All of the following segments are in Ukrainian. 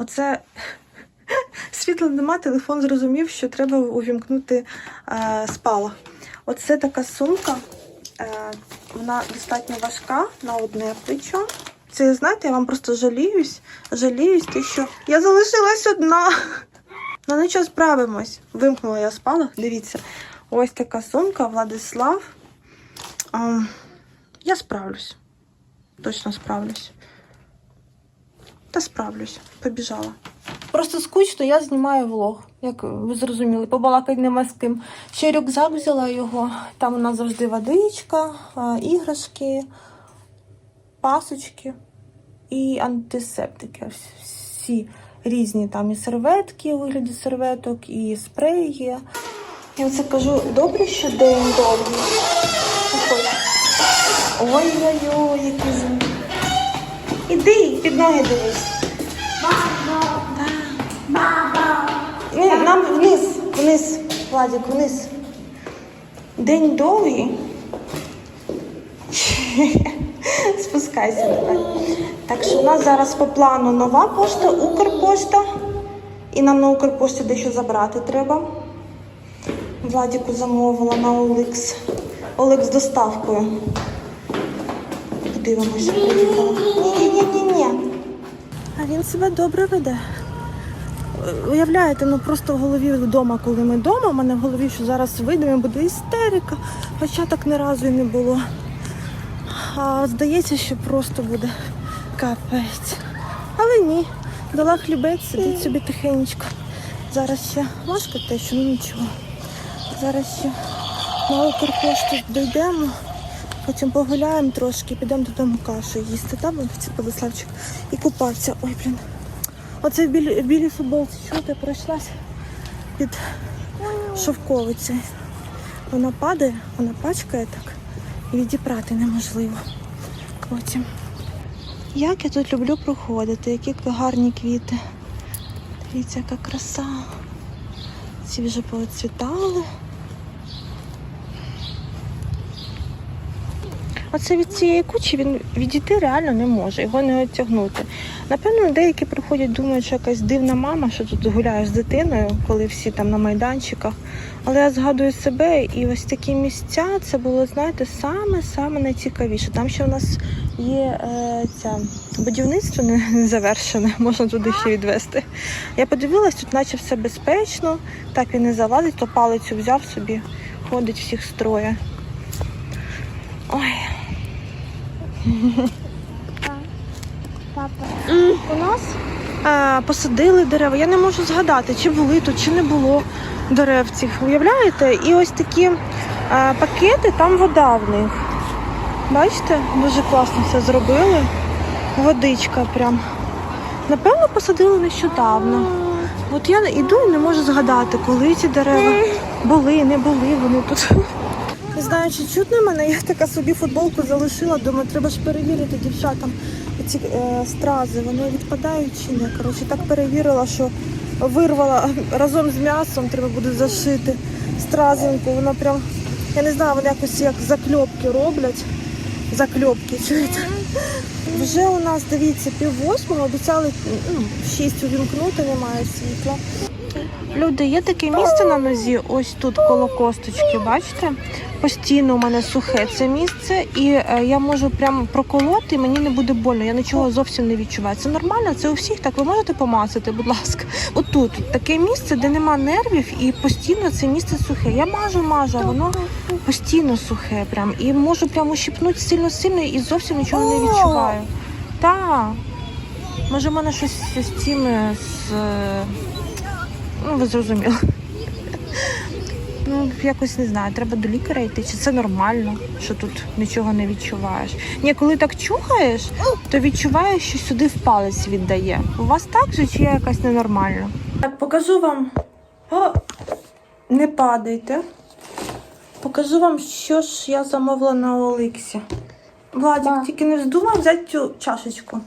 Оце світла нема, телефон зрозумів, що треба увімкнути е, спалах. Оце така сумка. Е, вона достатньо важка на одне плечо. Це, знаєте, я вам просто жаліюсь. Жаліюсь, те, що я залишилась одна. Ну нічого справимось. Вимкнула я спалах. Дивіться, ось така сумка, Владислав. А, я справлюсь. Точно справлюсь. Та справлюсь. Побіжала. Просто скучно, я знімаю влог, як ви зрозуміли, побалакати нема з ким. Ще рюкзак взяла його. Там у нас завжди водичка, іграшки, пасочки і антисептики. Всі різні там і серветки вигляді серветок, і спреї. Я оце кажу, добре, що день довгий. Ой-ой-ой, який зим. Іди, під ноги дивись. Ні, нам вниз, вниз, Владик, вниз. День довгий. Спускайся давай. Так що у нас зараз по плану нова пошта, Укрпошта. І нам на Укрпошті дещо забрати треба. Владіку замовила на Олекс. Олекс з доставкою. Подивимося, приїхала. Ні-ні-ні-ні. А він себе добре веде. Уявляєте, ну просто в голові вдома, коли ми вдома, у мене в голові, що зараз вийдемо, буде істерика, хоча так ні разу і не було. А здається, що просто буде капець. Але ні, дала хлібець, сидить собі тихенечко. Зараз ще важко те, що ну нічого. Зараз ще на Укрпошту дійдемо, потім погуляємо трошки, підемо додому кашу їсти, там Владиславчик, і купатися. Ой, блін. Оце в білій, в білій футболці, чого ти пройшлась під шовковицею. Вона падає, вона пачкає так. І відіпрати неможливо. Потім. Як я тут люблю проходити, які гарні квіти. Дивіться, яка краса. Ці вже Оце від цієї кучі він відійти реально не може, його не оттягнути. Напевно, деякі приходять, думають, що якась дивна мама, що тут гуляєш з дитиною, коли всі там на майданчиках. Але я згадую себе, і ось такі місця це було, знаєте, саме-саме найцікавіше. Там ще у нас є е, ця будівництво не не завершене, можна туди ще відвести. Я подивилась, тут наче все безпечно, так він не залазить, то палицю взяв собі, ходить всіх строє. Ой. У нас е, посадили дерева. Я не можу згадати, чи були тут, чи не було дерев цих. Уявляєте? І ось такі е, пакети, там вода в них. Бачите, дуже класно все зробили. Водичка прям. Напевно, посадили нещодавно. От я йду і не можу згадати, коли ці дерева були, не були вони тут. Не знаю, чи чутно мене, я така собі футболку залишила, думаю, треба ж перевірити дівчатам ці е, стрази, вони відпадають чи ні. Коротше, так перевірила, що вирвала разом з м'ясом, треба буде зашити стразинку. Вона прям, я не знаю, вони якось як закльопки роблять. Закльопки, чуєте? Вже у нас, дивіться, пів восьмого обіцяли ну, шість увімкнути, немає світла. Люди, є таке місце на нозі, ось тут коло косточки, бачите? Постійно у мене сухе це місце, і е, я можу прям проколоти, і мені не буде больно. Я нічого зовсім не відчуваю. Це нормально, це у всіх так. Ви можете помасити, будь ласка. Отут таке місце, де нема нервів, і постійно це місце сухе. Я мажу, мажу, а воно постійно сухе. Прям і можу прям ущипнути сильно-сильно і зовсім нічого не відчуваю. Так. Може, в мене щось з цими з. Ну, ви зрозуміли. Ну, якось не знаю, треба до лікаря йти, чи це нормально, що тут нічого не відчуваєш. Ні, коли так чухаєш, то відчуваєш, що сюди в палець віддає. У вас так же чи я якась ненормальна? Так, покажу вам. О, не падайте. Покажу вам, що ж я замовила на Оликсі. Владик, тільки не вздумав взяти цю чашечку.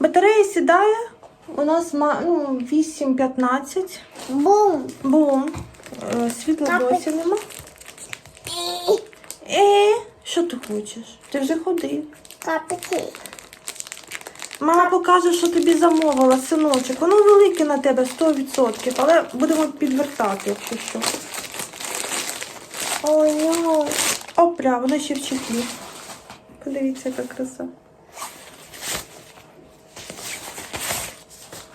Батарея сідає. У нас ну, 8-15. Бум. Бум. Е, Світла досі нема. Е, що ти хочеш? Ти вже ходив. Капики. Мама покаже, що тобі замовила, синочок. Воно велике на тебе 100%, але будемо підвертати, якщо що. Ой-ой. Опля, воно ще в чехлі. Подивіться, яка краса.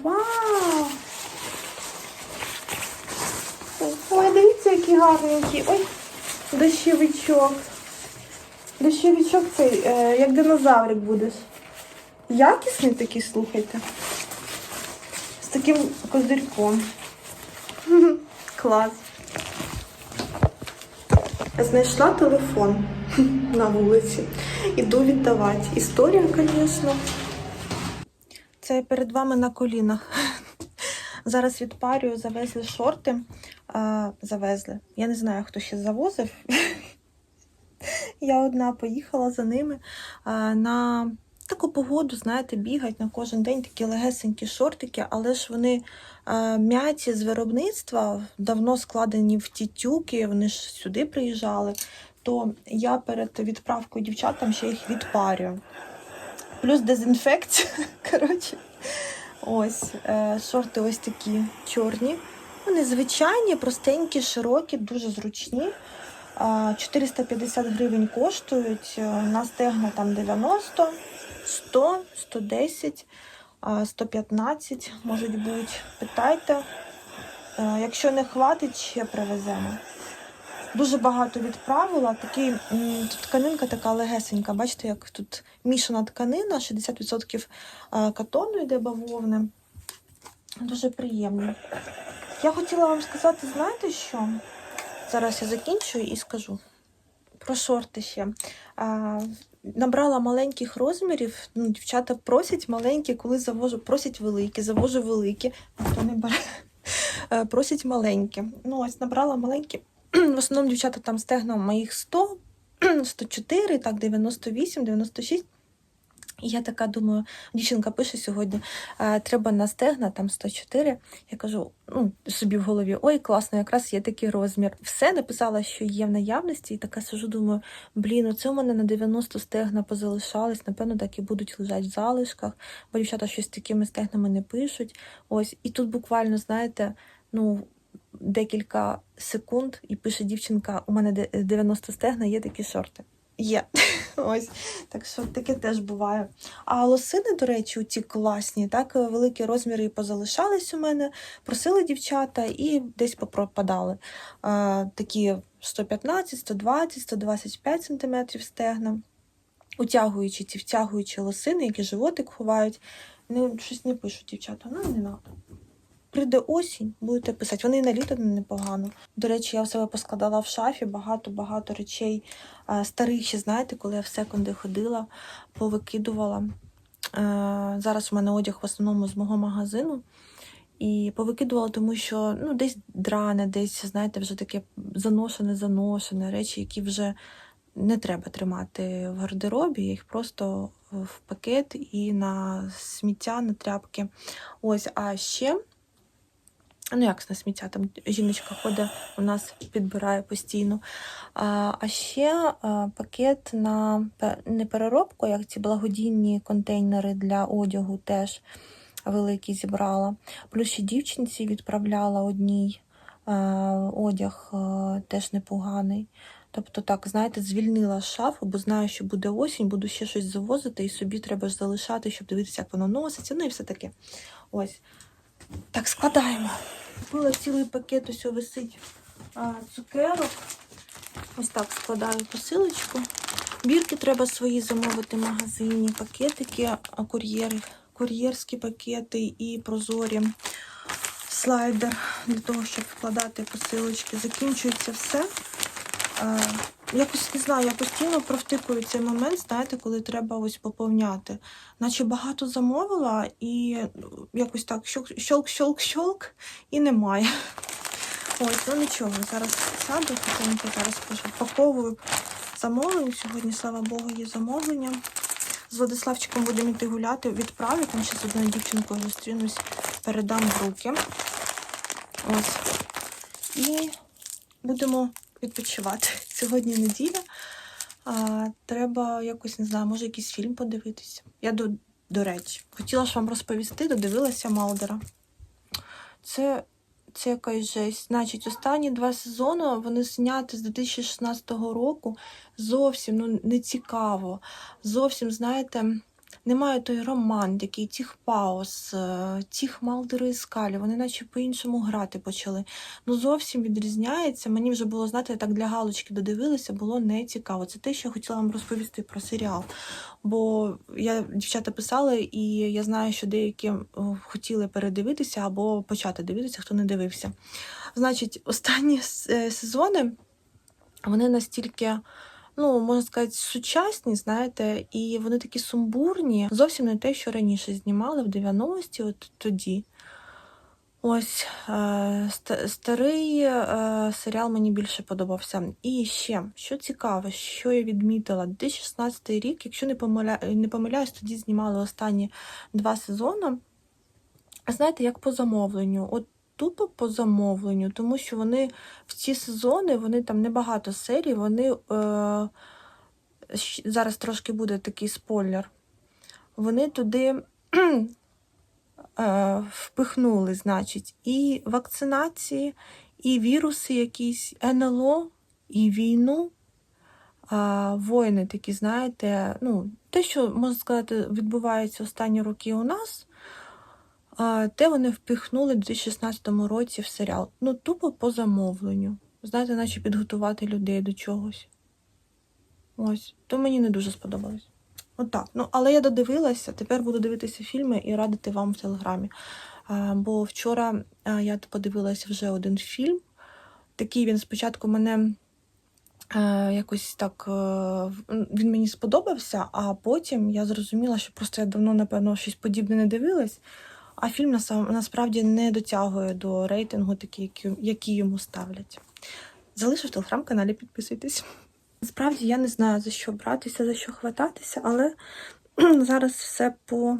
Вау! Ой, дивіться, який гарненький. Ой, дощовичок. Дощовичок цей, е, як динозаврик будеш. Якісний такий, слухайте. З таким козирьком. Клас. Знайшла телефон на вулиці. Іду віддавати. Історія, звісно. Це перед вами на колінах. Зараз відпарюю, завезли шорти. А, завезли. Я не знаю, хто ще завозив. Я одна поїхала за ними а, на таку погоду, знаєте, бігають на кожен день такі легесенькі шортики, але ж вони а, м'яті з виробництва, давно складені в ті тюки, вони ж сюди приїжджали. То я перед відправкою дівчатам ще їх відпарюю. Плюс дезінфекція. Коротше, ось е, шорти ось такі чорні. Вони звичайні, простенькі, широкі, дуже зручні. 450 гривень коштують. На стегна там 90, 100, 110, 115, можуть бути. Питайте. Якщо не хватить, ще привеземо. Дуже багато відправила. Такий, тут тканинка така легесенька. Бачите, як тут мішана тканина, 60% катону йде бавовни. Дуже приємно. Я хотіла вам сказати, знаєте що? Зараз я закінчую і скажу. Про шорти ще. А, набрала маленьких розмірів. Ну, дівчата просять маленькі, коли завожу, просять великі, завожу великі, ніхто не бере. Е, Просять маленькі. Ну, ось набрала маленькі. В основному дівчата там стегна моїх 100, 104, так, 98, 96. І я така думаю, дівчинка пише сьогодні, «Е, треба на стегна там 104. Я кажу, ну, собі в голові, ой, класно, якраз є такий розмір. Все написала, що є в наявності, і така сижу, думаю, блін, оце у мене на 90 стегна позалишались, напевно, так і будуть лежати в залишках, бо дівчата щось такими стегнами не пишуть. Ось, і тут буквально, знаєте, ну, декілька секунд, і пише дівчинка: у мене де- 90 стегна, є такі шорти. Є. Ось. Так що таке теж буває. А лосини, до речі, ці класні, так, великі розміри і позалишались у мене, просили дівчата і десь попропадали. А, такі 115, 120, 125 см стегна. Утягуючи ці втягуючі лосини, які животик ховають. Не, щось не пишуть дівчата, ну не треба. Прийде осінь, будете писати. Вони і на літо непогано. До речі, я в себе поскладала в шафі багато-багато речей е, старих ще, знаєте, коли я в секунди ходила, повикидувала. Е, Зараз у мене одяг в основному з мого магазину. І повикидувала, тому що ну, десь дране, десь, знаєте, вже таке заношене, заношене, речі, які вже не треба тримати в гардеробі, їх просто в пакет і на сміття, на тряпки. Ось, а ще ну як на сміття, там жіночка ходить, у нас підбирає постійно. А, а ще а, пакет на не переробку, як ці благодійні контейнери для одягу теж великий зібрала. Плюс ще дівчинці відправляла одній а, одяг а, теж непоганий. Тобто, так, знаєте, звільнила шафу, бо знаю, що буде осінь, буду ще щось завозити, і собі треба ж залишати, щоб дивитися, як воно носиться. Ну і все таке. Ось. Так, складаємо. Купила цілий пакет, ось висить цукерок. Ось так складаю посилочку. Бірки треба свої замовити в магазині, пакетики, кур'єри, кур'єрські пакети і прозорі слайдер для того, щоб вкладати посилочки. Закінчується все. Якось не знаю, я постійно провтикую цей момент, знаєте, коли треба ось поповняти. Наче багато замовила і ну, якось так щолк, щолк, щолк, щолк, і немає. Ось, ну нічого, зараз сяду, тихенько зараз пошуковую замовлення. Сьогодні, слава Богу, є замовлення. З Владиславчиком будемо йти гуляти, відправлю, там ще з одною дівчинкою зустрінусь, передам в руки. Ось. І будемо відпочивати. Сьогодні неділя. А, треба якось, не знаю, може якийсь фільм подивитися. Я до до речі. Хотіла ж вам розповісти, додивилася Малдера. Це, це якась жесть. Значить, останні два сезони вони зняті з 2016 року. Зовсім ну, не цікаво. Зовсім, знаєте, немає той романтики, тих пауз, е, тих Малдери і Скалі. Вони наче по-іншому грати почали. Ну, зовсім відрізняється. Мені вже було, знаєте, так для галочки додивилися, було не цікаво. Це те, що я хотіла вам розповісти про серіал. Бо я дівчата писали, і я знаю, що деякі хотіли передивитися або почати дивитися, хто не дивився. Значить, останні е, сезони вони настільки. Ну, можна сказати, сучасні, знаєте, і вони такі сумбурні. Зовсім не те, що раніше знімали в 90-ті, от тоді. Ось е, старий е, серіал мені більше подобався. І ще, що цікаве, що я відмітила, 2016 рік, якщо не, помиля... не помиляюсь, тоді знімали останні два сезони. Знаєте, як по замовленню. От тупо по замовленню, тому що вони в ці сезони, вони там небагато серій, вони е, зараз трошки буде такий спойлер. Вони туди е, впихнули, значить, і вакцинації, і віруси якісь, НЛО, і війну. А, воїни такі, знаєте, ну, те, що, можна сказати, відбувається останні роки у нас, а, те вони впихнули в 2016 році в серіал. Ну, тупо по замовленню. Знаєте, наче підготувати людей до чогось. Ось. То мені не дуже сподобалось. Отак. Ну, але я додивилася, тепер буду дивитися фільми і радити вам в телеграмі. А, бо вчора а, я подивилася вже один фільм. Такий він спочатку мене е, якось так. е, в- він мені сподобався, а потім я зрозуміла, що просто я давно, напевно, щось подібне не дивилась. А фільм насправді не дотягує до рейтингу, який- який йому ставлять. Залишу в телеграм-каналі, підписуйтесь. Насправді я не знаю, за що братися, за що хвататися, але зараз все по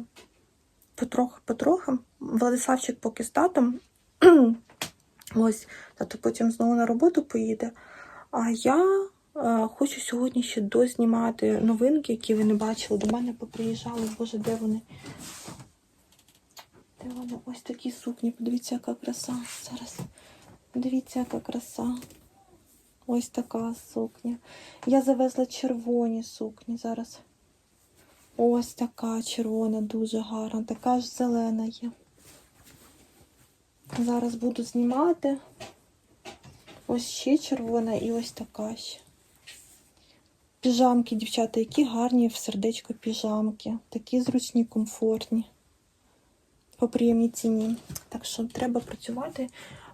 потроху-потроху. Владиславчик поки з татом. Ось, тато потім знову на роботу поїде. А я е, хочу сьогодні ще дознімати новинки, які ви не бачили. До мене поприїжджали. Боже, де вони? Де? Ось такі сукні. Подивіться, яка краса. Зараз. Дивіться, яка краса. Ось така сукня. Я завезла червоні сукні зараз. Ось така червона, дуже гарна. Така ж зелена є. Зараз буду знімати. Ось ще червона і ось така ще. Піжамки, дівчата, які гарні в сердечко піжамки. Такі зручні, комфортні. По приємній ціні. Так що треба працювати.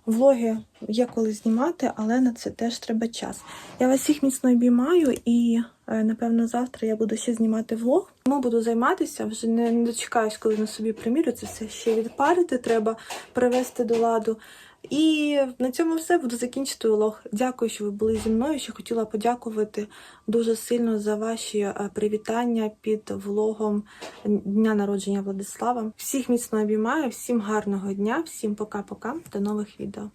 Влоги є коли знімати, але на це теж треба час. Я вас всіх міцно обіймаю і, е, напевно, завтра я буду ще знімати влог. Тому буду займатися, вже не, дочекаюсь, коли на собі примірю. Це все ще відпарити, треба привести до ладу. І на цьому все буду закінчити влог. Дякую, що ви були зі мною. Ще хотіла подякувати дуже сильно за ваші е, привітання під влогом дня народження Владислава. Всіх міцно обіймаю, всім гарного дня, всім пока-пока, до нових відео.